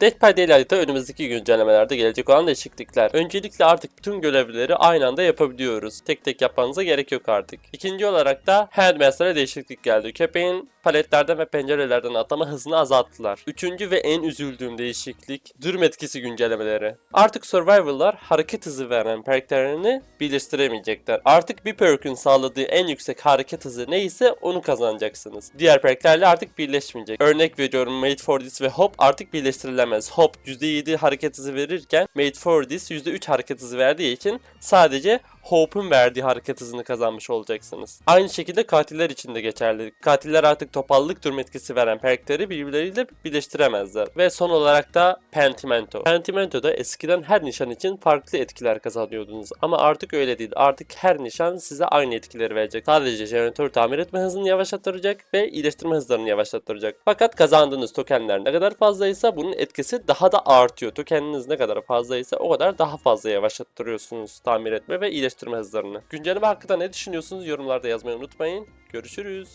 Death by Daylight'ta önümüzdeki güncellemelerde gelecek olan değişiklikler. Öncelikle artık bütün görevleri aynı anda yapabiliyoruz. Tek tek yapmanıza gerek yok artık. İkinci olarak da Handmaster'a değişiklik geldi. Köpeğin paletlerden ve pencerelerden atlama hızını azalttılar. Üçüncü ve en üzüldüğüm değişiklik durum etkisi güncellemeleri. Artık Survival'lar hareket hızı veren perklerini birleştiremeyecekler. Artık bir perk'ün sağladığı en yüksek hareket hızı neyse onu kazanacaksınız. Diğer perklerle artık birleşmeyecek. Örnek veriyorum Made for This ve Hop artık birleştirilemez. Hop %7 hareket hızı verirken Made for This %3 hareket hızı verdiği için sadece Hope'un verdiği hareket hızını kazanmış olacaksınız. Aynı şekilde katiller için de geçerli. Katiller artık topallık durum etkisi veren perkleri birbirleriyle birleştiremezler. Ve son olarak da Pentimento. Pentimento'da eskiden her nişan için farklı etkiler kazanıyordunuz. Ama artık öyle değil. Artık her nişan size aynı etkileri verecek. Sadece jeneratör tamir etme hızını yavaşlatacak ve iyileştirme hızlarını yavaşlatacak. Fakat kazandığınız tokenler ne kadar fazlaysa bunun etkisi daha da artıyor. Tokeniniz ne kadar fazlaysa o kadar daha fazla yavaşlattırıyorsunuz tamir etme ve iyileştirme hızlarını. Güncelleme hakkında ne düşünüyorsunuz yorumlarda yazmayı unutmayın. Görüşürüz.